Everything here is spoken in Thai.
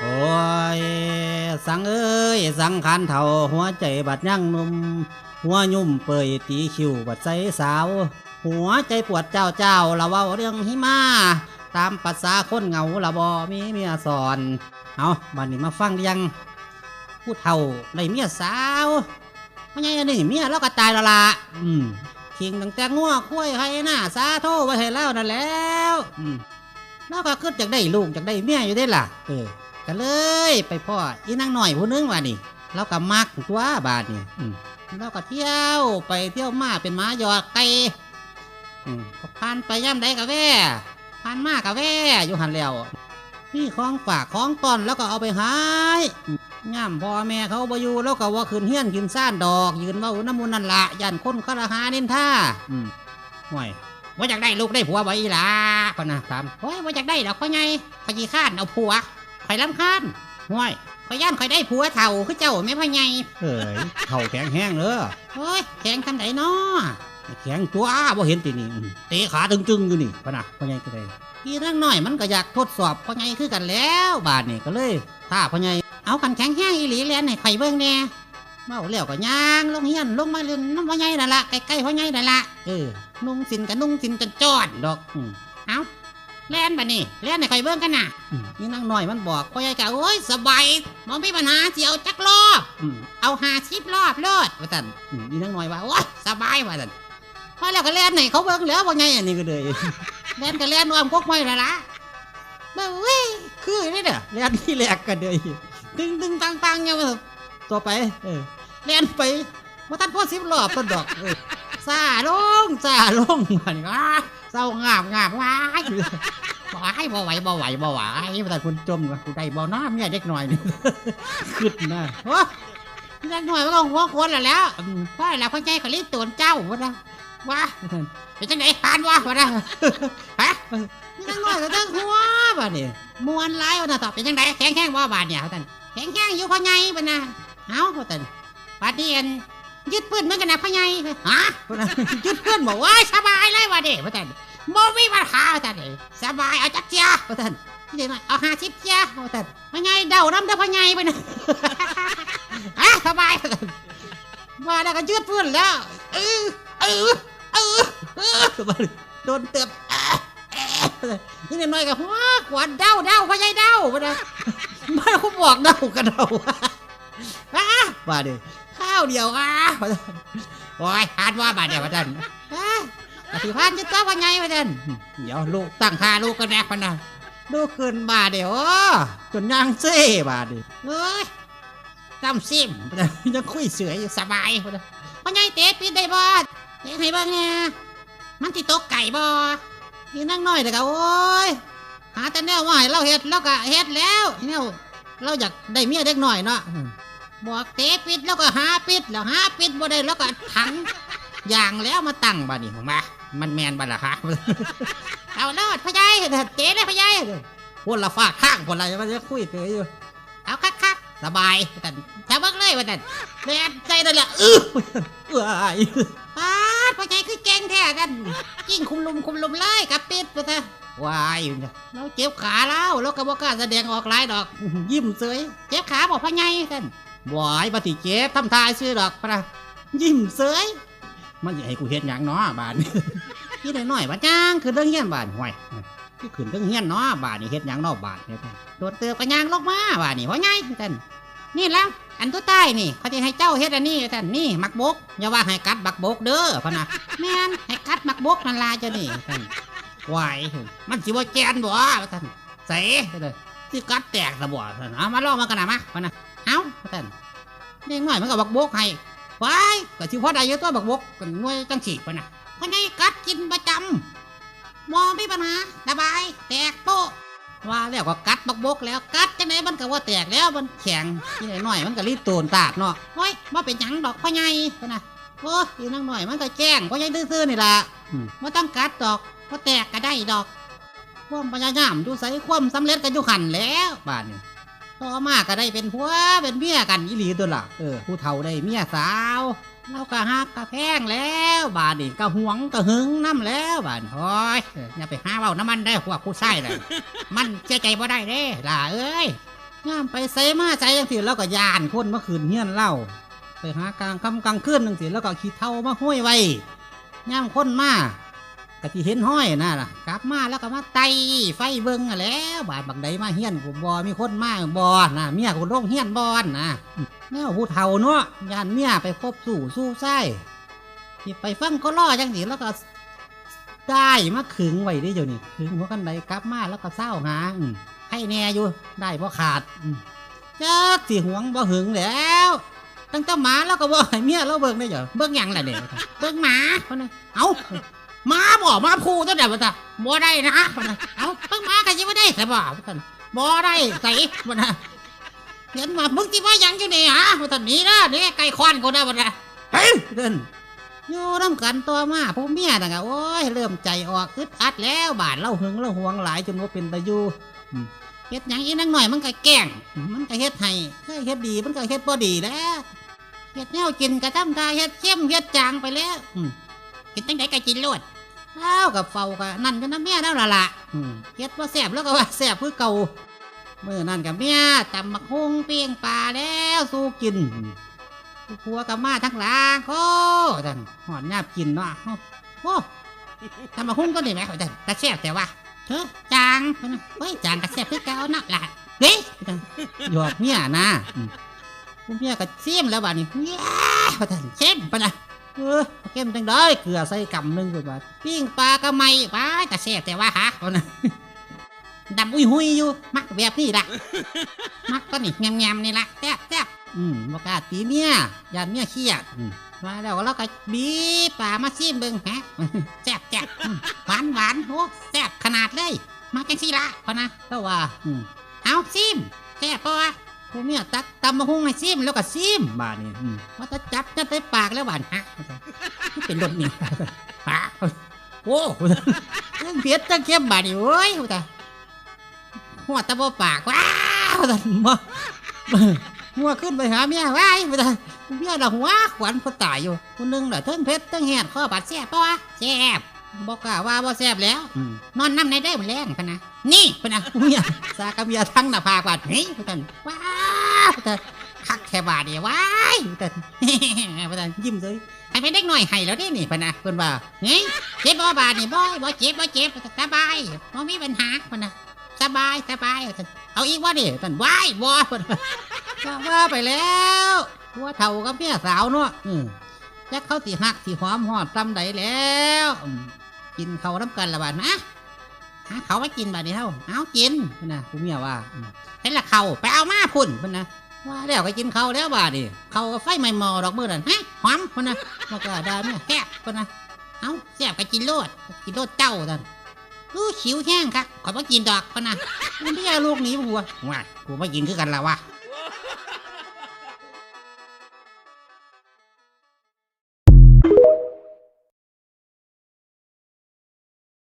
โอ้ย สังเอ้ย สังขันเท่าหัวใจบัดยังนุ่ม หัวยุ่มเปยตีคิวบัดใสสาว หัวใจปวดเจ้าเจ้าละว้าเรื่องหิมาตามภาษาคนเหงาละบอมีเมียสอน เอาบัดนี้มาฟังเรียงผู้เฒ่าได้เมียสาวไม่ไงนนี้เมียเราก็ตายและละอืมคิงตั้งแต่งัวคุ้ยให้หน้าสาโทไว้ให้แล้วนั่นแล้ว อืมเราก็คิดจากได้ลูกจากได้เมียอยู่ได้ล่ะ เออ ก็เลย ไปพ่ออีนางหน่อยผู้นึงว่านี่เราก็มักตัวบาทนี่อืมเราก็เที่ยวไปเที่ยวมาเป็นม้าหยอดไก่อืมก็ผ่านไปย่ำใดกะแว่ผ่านมากะแว่อยู่หันแล้วนี่ของฝากของตอนแล้วก็เอาไปหายอืมย่ำพ่อแม่เขาบ่อยู่แล้วก็ว่าขึ้นเฮี้ยนขึ้นซ่านดอก ยืนเว่าน้ำมูลนั่นละยันคนคารหานินท่าอืมห่วยว่าอยากได้ลูกได้ผัวไว้ละพนะถามโอ้ยว่าอยากได้ดอกพ่อไงพยีข้านเอาผัว ข่อยลำคาญห่วยข่อยย่านข่อยได้ผัวเถ่าคือเจ้าแม่พ่อใหญ่เอ้ยเถ่าแข็งแห้งเด้อเฮ้ยแข็งทำไดน้อแข็งตัวบ่เห็นตีนี่อืมเตะขาตึงๆอยู่นี่พะนะพ่อใหญ่ก็ได้พี่นั่งหน่อยมันก็อยากทดสอบพ่อใหญ่คือกันแล้วบาดนี่ก็เลยถ้าพ่อใหญ่เอากันแข็งแห้งอีหลีแลนให้ข่อยเบิ่งแน่เมาแล้วก็ย่างลงเฮียนลงมาเล่นน้ำพ่อใหญ่นั่นละใกล้ๆพ่อใหญ่นั่นละเออนุ่งสินกับนุ่งสินกันจอดดอกอืมเอา แล่นบะนี่แล่นให้ข่อยเบิ่งกันน่ะอืมนี่นางน้อยมันบอกพ่อใหญ่กะโอ้ยสบายมองมีปัญหาสิเอาจักรอบ อืมเอาหาชิบรอบเลิศว่าตันอืมนี่นางน้อยว่าโอ้ยสบายว่าตันพอแล้วก็เล่นไหนเขาเบิ่งแล้วพ่อใหญ่อันนี้ก็เลยเล่นก็เล่นนวมกกไม้ละละเบ้าเว้ยคือนี่เด้อเล่นที่แรกกันเลยตึงตึงตังตังเนี่ยว่าต่อไป เออเล่นไปว่าท่านพ่อสิบรอบต้นดอกเออ ซาลงซาลงมันก็เศร้างาบงาบว้ายบ่ไหวบ่ไหวบ่ไหวบ่ไหวบ่แต่คุณจมนะกูได้บ่น้าเมียเด็กหน่อยนี่ขึ้นนะโอ้เด็กหน่อยมันก็หัวคนแล้วแล้วพ่อแล้วพ่อใจเขารียกตัวเจ้าวะนะว่าเป็นจังไหนผ่านวะวะนะฮะเด็กหน่อยก็ตั้งหัวบ่เนี่ยมวนไล่วะนะตอบเป็นจังไหนแข็งแข็งบ่บาดเนี่ยเขาตันแข็งแข็งอยู่พ่อใหญ่บ่นะเอ้าเขาตันปาดนี้อัน ยึดปืนเหมือนกันนะพ่อใหญ่ฮะยึดปืนบอกว่าสบายเลยว่ะเด้พ่อตันบ่มีปัญหาพ่อท่านสบายเอาจักเจียว่าท่านนี่เดี๋ยวหน่อยเอาหาชิปเจียว่าท่านพ่อใหญ่เดาน้ำเด้อพ่อใหญ่ไปนะอะสบายว่าท่านว่าแล้วก็ยืดพื้นแล้วเออเออเออเออโดนเตือบนี่เดี๋ยวหน่อยก็หัวขวานเดาเดาพ่อใหญ่เดาว่าท่านมาเขาบอกเดากันเดาอะว่าดิาวเดียวอะว่าท่านโอ้ยหาดว่าบาดเดียวว่าท่านอะปฏิพันธ์จะตัวว่าไงวะเดนเดี๋ยวลูกตั้งค่าลูกกันแน่พันนะลูกขึ้นบาทเดี๋ยวจนยางเซ่บาทดิเอ้ยตำซิมยังคุยเสืออยู่สบายพอนะว่าไงเตะปิดได้บ่เตะให้บ้างเนี่ยมันติตกไก่บ่นี่นั่งน้อยแต่ก็โอ้ยหาแต่แนวว่าให้เราเฮ็ดแล้วก็เฮ็ดแล้วแนวเราอยากได้เมียเด็กหน่อยเนาะ บอกเตะปิดแล้วก็หาปิดแล้วหาปิดบ่ได้แล้วก็ถังอย่างแล้วมาตั้งบ้านี่ของมามันแมนบ้าละคะเอาลิศพะยัยเจ๊เลยพะยัยพวกละฝากข้างพวกอะไรมันจะคุยเกยอยู่เอาคักคักสบายแต่ทำบ้างเลยวันนั้นแมนใจนั่นแหละเออเออไอ้ปาดพะยัยคือเก่งแท้กันยิ่งคุมลุมคุมลุมเลยกับปิดไปเถอะวายเราเจ็บขาแล้วเราก็บอกล้าแสดงออกหลายดอก ยิ้มเสยเจ็บขาบอกพะยัยท่าน วายปฏิเจ็บทำทายซื้อดอกปะนะยิ้มเสยมันจะให้กูเฮ็ดหยังเนาะบาดนี้พี่น้อยน้อยๆว่าจ้างคือเรื่องเฮี้ยนบาดห่วยคือขึ้นเรื่องเฮี้ยนเนาะบาดนี้เฮ็ดหยังเนาะบาดเนี่ยโดดเตือกระยางลงมาบาดนี้เพราะไงท่านนี่แล้วอันตัวใต้นี่เขาจะให้เจ้าเฮ็ดอันนี้ท่านนี่มักบกอย่าว่าให้กัดบักบกเด้อพะนะแม่นให้กัดมักบกนั่นล่ะเจ้านี่ท่านไหวมันสิว่าแกนบ่ท่านเสเลยสิกัดแตกซะบ่ท่านเอามาลองมากันนะมาพะนะ เอ้าท่านเด็กน้อยมันก็บักบกให้ว้ายก็ที่พ่อได้เยอะตัวบักบกกันน่วยจังฉีกไปนะเพราะไงกัดกินประจำมองไม่ปัญหาสบายแตกโป๊ะว่าแล้วก็กัดบักบกแล้วกัดจังไหนมันก็ว่าแตกแล้วมันแข็งที่ไหนหน่อยมันก็รีบโตนตาดเนาะเฮ้ยว่าเป็นหยังดอกพ่อไงไปนะโอ้ยอีนั่งหน่อยมันก็แจ้งพ่อไงซื่อๆนี่ล่ะว่าต้องกัดดอกว่าแตกก็ได้ดอกความพยายามดูใส่ความสำเร็จก็อยู่หันแล้วบ้านนี้ ต่อมาก็ได้เป็นผัวเป็นเมียกันอีหลีตัวล่ะเออผู้เฒ่าได้เมียสาวเราก็ฮักก็แพงแล้วบาดนี่ก็หวงก็หึงน้ำแล้วบาดโอ้ยอย่าไปหาเว้าน้ำมันได้พวกผู้ชายเลยมันเชื่อใจบ่ได้เด้ล่ะเอ้ยย่ามไปใส่มาใจจังสิแล้วก็ยานคนเมาขืนเฮียนเล่าไปหากลางค่ำกลางคืนจังสิแล้วก็ขี้เท่ามาห้อยไว้ย่ามคนมา กะที่เห็นห้อยน่ะล่ะกลับมาแล้วก็มาไตไฟเบิ่งอะแล้วบาดบักใดมาเฮียนกูบอมีคนมาบอนะเมียกูลงเฮียนบอนนะแนวผู้เฒ่าเนาะยานเมียไปคบสู่สู้ไส้ที่ไปฟังก็ล่อจังสิแล้วก็ได้มาขึงไว้ได้อยู่นี่ขึงหัวกันใดกลับมาแล้วก็เศร้าหาให้แน่อยู่ได้เพราะขาดจักสิหวงบ่หึงแล้วตั้งแต่หมาแล้วก็บ่ให้เมียเราเบิ่งได้เหรอเบิ่งยังล่ะเด็กเบิ่งหมาคนน่ะเอ้า มาบ่หมาพูตั้งแต่บ่ตาบ่ได้นะคนน่ะเอ้าเบิ่งหมาก็สิบ่ได้แต่บ่ว่าซั่นบ่ได้ใส่บ่นะเห็นว่ามึงสิว่าหยังอยู่นี่ฮะบ่ทันหนี้นะนี่ไก่ควันกูได้บ่นะเฮ้ยเดินอยู่น้ำกันตัวมาผู้เมียต่างกะโอ้ยเริ่มใจออกอึดอัดแล้วบาดเล่าหึงเล่าหวงหลายจนว่าเป็นตะยูอืมเฮ็ดหยังอีนังหน่อยมันก็แกล้งอืมมันก็เฮ็ดให้เคยเฮ็ดดีมันก็เฮ็ดบ่ดีแล้วเฮ็ดแนวกินกระทำทาเฮ็ดเข้มเฮ็ดจางไปแล้วอืมกินตั้งไหนก็กินโลด แล้วกับเฝ้าก็นั่นก็น้ำเมียแล้วล่ะล่ะอืมเฮ็ดว่าแซ่บแล้วก็ว่าแซ่บคือเก่ามื่อนั่นกับเมียตำมักฮุงเปียงปลาแล้วสู้กินผัวกับมาทั้งหลางโอ้ท่านหอนยาบกินเนาะโอ้โอ้ทำมาหุ้งก็ได้ไหมท่านตะแซ่บแต่ว่าเธอจางเพิ่นน่ะเฮ้ยจางกระแซ่บคือเก่าเนาะล่ะเฮ้ยท่านหยอกเมียนะอืมผู้เมียก็เสียมแล้วบ้านี้เย้ท่านเข้มปะนะ เออเข้มจังได้เกลือใส่กำหนึงเพิ่นว่าปิ้งปลากระไม่ปลากระแซ่บแต่ว่าฮะเพิ่นน่ะดำอุ้ยหุยอยู่ มักแบบนี้ล่ะ มักก็นี่แงมๆนี่ล่ะแซ่บแซ่บอืมบอกล้าตีเมียยานเมียเครียดอืมมาแล้วเราก็บีบป่ามาซิมเบิ่งฮะแซ่บแซ่บอืมหวานหวานโอ้แซ่บขนาดเลย มาจังสิละพอนะก็ว่าอืมเอาซิมแซ่บปะวะ ผู้เมียตักตำมาหุ้งให้ซิมแล้วก็ซิมบาดนี่มว่าจะจับจะไปปากแล้วบาดฮะเป็นรถนี่ปากโอ้ทั้งเผ็ดทั้งเค็มบาดนี่โอ้ยต่หัวตะโบปากว้าวแต่มาหัวขึ้นไปหาเมียไว้ไม่ได้เมียละหัวขวัญพอตายอยู่คนหนึงเละเทิงเพชรเทิงแหดข้อบาดแซ่บปะวะแซ่บบอกกล้าว่าบ่แซ่บแล้ว นอนน้ำในได้หมดแรงพนะนี่พนะเมียสากะเมียทั้งหน้าผากบาดนี่พนันว้า คักแค่บาดเดียวว้ายพะนันพะนันยิ้มเลยให้ไปเด็กหน่อยให้แล้วได้นี่พะนะเพิ่นว่าเฮ้ยเจ็บบ่บาดนี่บ่บ่เจ็บบ่เจ็บสบายบ่มีปัญหาพะนะสบายสบายว่าซั่นเอาอีกว่าดิท่านว้ายบ่พนว่าก็ว่าไปแล้วผัวเฒ่ากับเมียสาวเนาะอืมจักเขาสิหักสิหอมหอดตำใดแล้ว กินเขาน้ำกันละบาดนะ หาเขาไว้กินบาดนี้เท่าเอากินนะผู้เมียว่าอืมเป็นละเขาไปเอามาพุ่นพุ่นนะว่าแล้วก็กินเขาแล้วบาดนี่เขาก็ไฟไม่มอดอกมือนั่นฮะหอมพุ่นนะมาก็ด่าเมียแซ่บพุ่นนะเอาแซ่บก็กินโลดกินโลดเจ้าท่านอู้ขิวแห้งครับขอไปกินดอกพุ่นนะเมียลูกหนีผัวว่ากูไม่กินคือกันละวะ